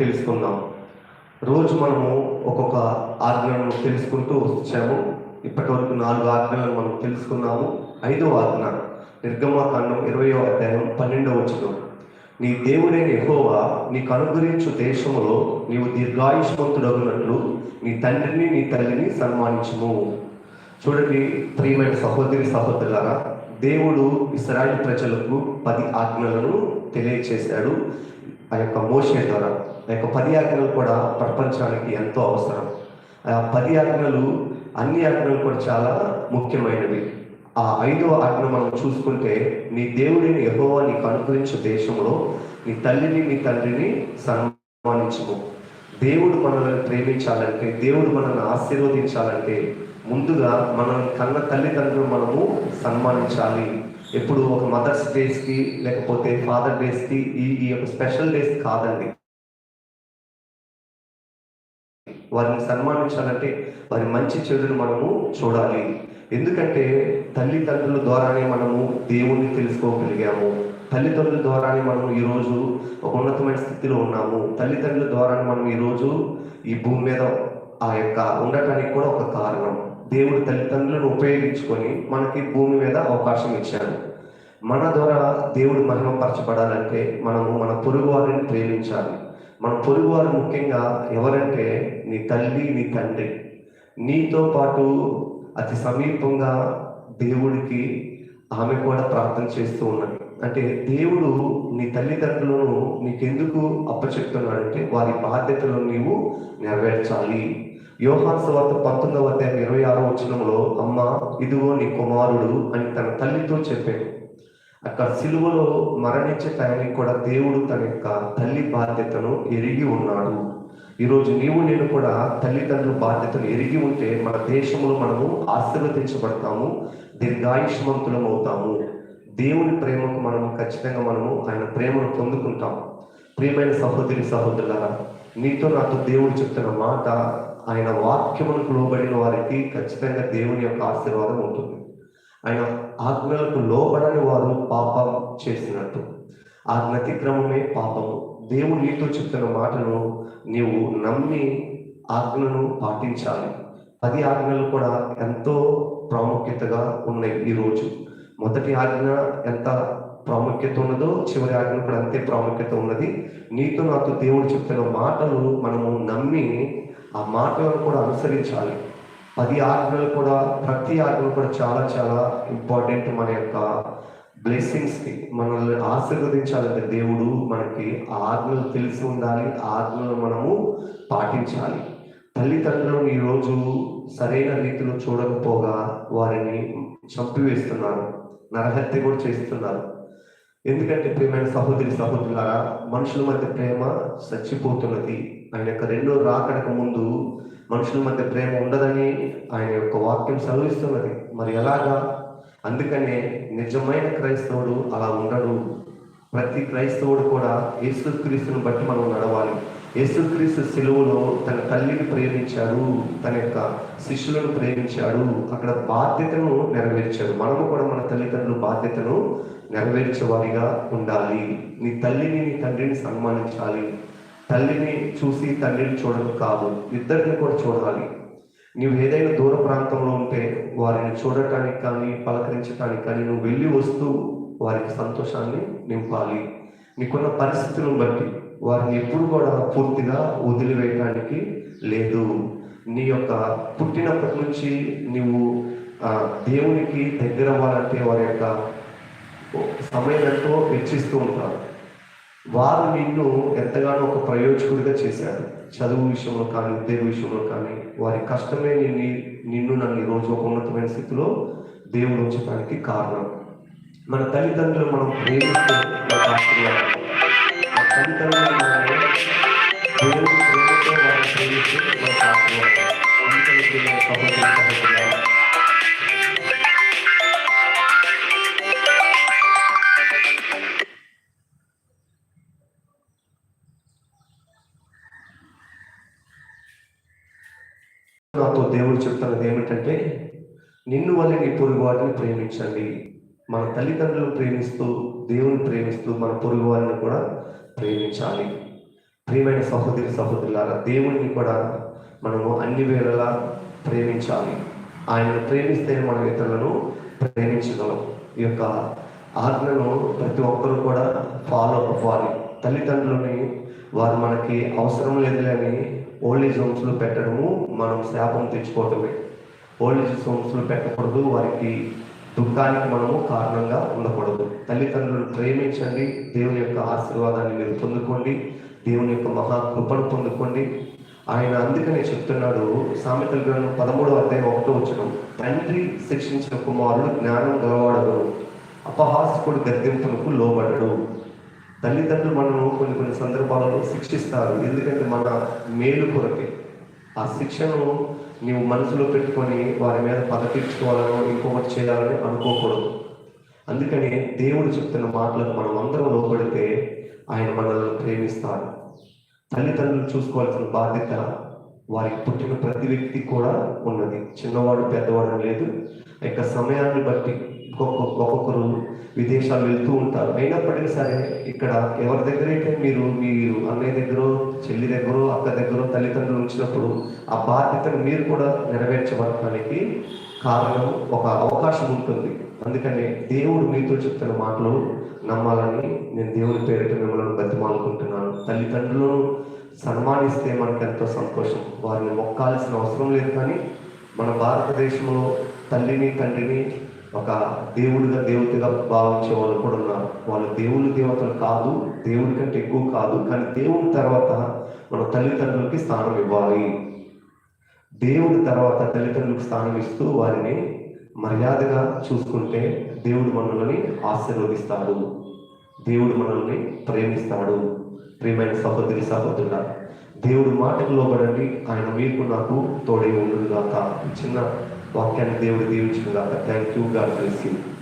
తెలుసుకుందాం. రోజు మనము ఒక్కొక్క ఆజ్ఞలను తెలుసుకుంటూ వచ్చాము. ఇప్పటి వరకు నాలుగు ఆజ్ఞలను మనం తెలుసుకున్నాము. ఐదో ఆజ్ఞ నిర్గమాకాండం ఇరవయో అధ్యాయం పన్నెండవ వచ్చిన నీ దేవుడైన ఎహోవా నీకు అనుగ్రహించు దేశములో నీవు దీర్ఘాయుష్మంతుడగునట్లు నీ తండ్రిని నీ తల్లిని సన్మానించము. చూడండి ప్రియమైన సహోదరి సహోదరులారా దేవుడు ఇస్రాయిల్ ప్రజలకు పది ఆజ్ఞలను తెలియచేశాడు. ఆ యొక్క మోషే ద్వారా ఆ యొక్క పది ఆజ్ఞలు కూడా ప్రపంచానికి ఎంతో అవసరం. ఆ పది ఆజ్ఞలు అన్ని ఆజ్ఞలు కూడా చాలా ముఖ్యమైనవి. ఆ ఐదో ఆజ్ఞ మనం చూసుకుంటే నీ దేవుడిని యెహోవా నీకు అనుగ్రహించే దేశంలో నీ తల్లిని నీ తండ్రిని సన్మానించము. దేవుడు మనల్ని ప్రేమించాలంటే దేవుడు మనల్ని ఆశీర్వదించాలంటే ముందుగా మనల్ని కన్న తల్లిదండ్రులు మనము సన్మానించాలి. ఎప్పుడు ఒక మదర్స్ డేస్కి లేకపోతే ఫాదర్ డేస్కి ఈ ఈ యొక్క స్పెషల్ డేస్ కాదండి. వారిని సన్మానించాలంటే వారి మంచి చెడుని మనము చూడాలి. ఎందుకంటే తల్లిదండ్రుల ద్వారానే మనము దేవుణ్ణి తెలుసుకోగలిగాము. తల్లిదండ్రుల ద్వారానే మనం ఈరోజు ఒక ఉన్నతమైన స్థితిలో ఉన్నాము. తల్లిదండ్రుల ద్వారానే మనం ఈరోజు ఈ భూమి మీద ఆ యొక్క ఉండటానికి కూడా ఒక కారణం. దేవుడు తల్లిదండ్రులను ఉపయోగించుకొని మనకి భూమి మీద అవకాశం ఇచ్చాడు. మన ద్వారా దేవుడు మహిమపరచబడాలంటే మనము మన పొరుగు వారిని ప్రేమించాలి. మన పొరుగువారు ముఖ్యంగా ఎవరంటే నీ తల్లి నీ తండ్రి. నీతో పాటు అతి సమీపంగా దేవుడికి ఆమె కూడా ప్రార్థన చేస్తూ ఉన్నది. అంటే దేవుడు నీ తల్లిదండ్రులను నీకెందుకు అప్పచెప్తున్నాడంటే వారి బాధ్యతలను నీవు నెరవేర్చాలి. యోహాన్ సువార్త పంతొమ్మిదవ అధ్యాయం ఇరవై ఆరో వచనంలో అమ్మ ఇదిగో నీ కుమారుడు అని తన తల్లితో చెప్పాడు. అక్కడ సిలువలో మరణించే టైంకి కూడా దేవుడు తన యొక్క తల్లి బాధ్యతను ఎరిగి ఉన్నాడు. ఈరోజు నీవు నేను కూడా తల్లిదండ్రుల బాధ్యతను ఎరిగి ఉంటే మన దేశంలో మనము ఆశీర్వదించబడతాము దీర్ఘాయుష్మంతులం అవుతాము. దేవుని ప్రేమకు మనము ఖచ్చితంగా మనము ఆయన ప్రేమను పొందుకుంటాం. ప్రియమైన సహోదరి సహోదరులారా నీతో నాతో దేవుడు చెప్తున్న మాట ఆయన వాక్యములకు లోబడిన వారికి ఖచ్చితంగా దేవుని యొక్క ఆశీర్వాదం ఉంటుంది. ఆయన ఆజ్ఞలకు లోబడని వారు పాపం చేసినట్టు. ఆజ్ఞ అతిక్రమమే పాపము. దేవుడు నీతో చెప్తున్న మాటను నీవు నమ్మి ఆజ్ఞను పాటించాలి. పది ఆజ్ఞలు కూడా ఎంతో ప్రాముఖ్యతగా ఉన్నాయి ఈరోజు మొదటి ఆజ్ఞ ఎంత? ప్రాముఖ్యత ఉన్నదో చివరి ఆజ్ఞ కూడా అంతే ప్రాముఖ్యత ఉన్నది. నీతో నాతో దేవుడు చెప్తున్న మాటలు మనము నమ్మి ఆ మాటలను కూడా అనుసరించాలి. పది ఆజ్ఞలు కూడా ప్రతి ఆజ్ఞలు కూడా చాలా చాలా ఇంపార్టెంట్ మన యొక్క బ్లెస్సింగ్స్కి మనల్ని ఆశీర్వదించాలంటే దేవుడు మనకి ఆ ఆజ్ఞలు తెలిసి ఉండాలి ఆ ఆజ్ఞలు మనము పాటించాలి. తల్లిదండ్రులను ఈరోజు సరైన రీతిలో చూడకపోగా వారిని చంపివేస్తున్నారు. నరహత్య కూడా చేస్తున్నారు. ఎందుకంటే ప్రేమైన సహోదరి సహోదరులారా మనుషుల మధ్య ప్రేమ చచ్చిపోతున్నది. ఆయన యొక్క రెండో రాకడక ముందు మనుషుల మధ్య ప్రేమ ఉండదని ఆయన యొక్క వాక్యం సెలవిస్తున్నది. మరి ఎలాగా? అందుకనే నిజమైన క్రైస్తవుడు అలా ఉండడు. ప్రతి క్రైస్తవుడు కూడా యేసుక్రీస్తుని బట్టి మనం నడవాలి. యేసుక్రీస్తు సెలువులో తన తల్లిని ప్రేమించాడు తన యొక్క శిష్యులను ప్రేమించాడు. అక్కడ బాధ్యతను నెరవేర్చాడు. మనము కూడా మన తల్లిదండ్రుల బాధ్యతను నెరవేర్చేవారిగా ఉండాలి. నీ తల్లిని నీ తండ్రిని సన్మానించాలి. తల్లిని చూసి తండ్రిని చూడడం కాదు ఇద్దరిని కూడా చూడాలి. నువ్వు ఏదైనా దూర ప్రాంతంలో ఉంటే వారిని చూడటానికి కానీ పలకరించడానికి కానీ నువ్వు వెళ్ళి వస్తూ వారికి సంతోషాన్ని నింపాలి. నీకున్న పరిస్థితులను బట్టి వారిని ఎప్పుడు కూడా పూర్తిగా వదిలివేయడానికి లేదు. నీ యొక్క పుట్టినప్పటి నుంచి నీవు దేవునికి దగ్గర అవ్వాలంటే వారి యొక్క సమయం ఎంతో వెచ్చిస్తూ ఉంటారు. వారు నిన్ను ఎంతగానో ఒక ప్రయోజకుడిగా చేశారు. చదువు విషయంలో కానీ ఉద్యోగ విషయంలో కానీ వారి కష్టమే నిన్ను నిన్ను నన్ను ఈరోజు ఒక ఉన్నతమైన స్థితిలో దేవుడు ఉంచడానికి కారణం. మన తల్లిదండ్రులు మనం ప్రేమిస్తూ నాతో దేవుడు చెప్తున్నది ఏమిటంటే నిన్ను వల్ల నీ పొరుగు వారిని ప్రేమించండి. మన తల్లిదండ్రులను ప్రేమిస్తూ దేవుని ప్రేమిస్తూ మన పొరుగు వారిని కూడా ప్రేమించాలి. ప్రియమైన సహోదరి సహోదరులారా దేవుడిని కూడా మనము అన్ని వేళలా ప్రేమించాలి. ఆయనను ప్రేమిస్తే మనం ఇతరులను ప్రేమించగలం. ఈ యొక్క ఆజ్ఞను ప్రతి ఒక్కరూ కూడా ఫాలో అవ్వాలి. తల్లిదండ్రులని వారు మనకి అవసరం లేదులే అని ఓల్డ్ ఏజ్ హోమ్స్లో పెట్టడము మనం శాపం తెచ్చుకోవటమే. ఓల్డ్ ఏజ్ హోమ్స్లో పెట్టకూడదు. వారికి దుఃఖానికి మనము కారణంగా ఉండకూడదు. తల్లిదండ్రులు ప్రేమించండి. దేవుని యొక్క ఆశీర్వాదాన్ని మీరు పొందుకోండి. దేవుని యొక్క మహా కృపను పొందుకోండి. ఆయన అందుకనే చెప్తున్నాడు సామెతల గ్రంథం పదమూడవ అధ్యాయం ఒకటో వచ్చిన తండ్రి శిక్షించిన కుమారుడు జ్ఞానం గలవాడడు అపహాసకుడు గద్దెంపులకు లోబడడు. తల్లిదండ్రులు మనను కొన్ని కొన్ని సందర్భాలలో శిక్షిస్తారు. ఎందుకంటే మన మేలు కొరకే. ఆ శిక్షను నీవు మనసులో పెట్టుకొని వారి మీద పదపించుకోవాలనో ఇంకొకటి చేయాలని అనుకోకూడదు. అందుకని దేవుడు చెప్తున్న మాటలకు మనం అందరం లోపడితే ఆయన మనల్ని ప్రేమిస్తాడు. తల్లిదండ్రులు చూసుకోవాల్సిన బాధ్యత వారికి పుట్టిన ప్రతి వ్యక్తి కూడా ఉన్నది. చిన్నవాడు పెద్దవాడు లేదు. ఆ యొక్క సమయాన్ని బట్టి ఒక్కొక్క ఒక్కొక్కరు విదేశాలు వెళ్తూ ఉంటారు. అయినప్పటికీ సరే ఇక్కడ ఎవరి దగ్గర అయితే మీరు మీరు అన్నయ్య దగ్గర చెల్లి దగ్గర అక్క దగ్గర తల్లిదండ్రులు ఉంచినప్పుడు ఆ బాధ్యతను మీరు కూడా నెరవేర్చబడటానికి కారణం ఒక అవకాశం ఉంటుంది. అందుకని దేవుడు మీతో చెప్తున్న మాటలు నమ్మాలని నేను దేవుని పేరిట మిమ్మల్ని బతిమాలుకుంటున్నాను. తల్లిదండ్రులను సన్మానిస్తే మనకు ఎంతో సంతోషం. వారిని మొక్కాల్సిన అవసరం లేదు కానీ మన భారతదేశంలో తల్లిని తండ్రిని ఒక దేవుడిగా దేవతగా భావించే వాళ్ళు కూడా ఉన్నారు. వాళ్ళు దేవుని దేవతలు కాదు దేవుడి కంటే ఎక్కువ కాదు కానీ దేవుని తర్వాత మన తల్లిదండ్రులకి స్థానం ఇవ్వాలి. దేవుడి తర్వాత తల్లిదండ్రులకు స్థానం ఇస్తూ వారిని మర్యాదగా చూసుకుంటే దేవుడు మనల్ని ఆశీర్వదిస్తాడు. దేవుడు మనల్ని ప్రేమిస్తాడు. ప్రియమైన సహోదరి సహోదరుల దేవుడు మాటకు లోబడండి. ఆయన మీకు నాకు తోడై ఉండుగాక చిన్న What can they reveal to us? Thank you. God bless you.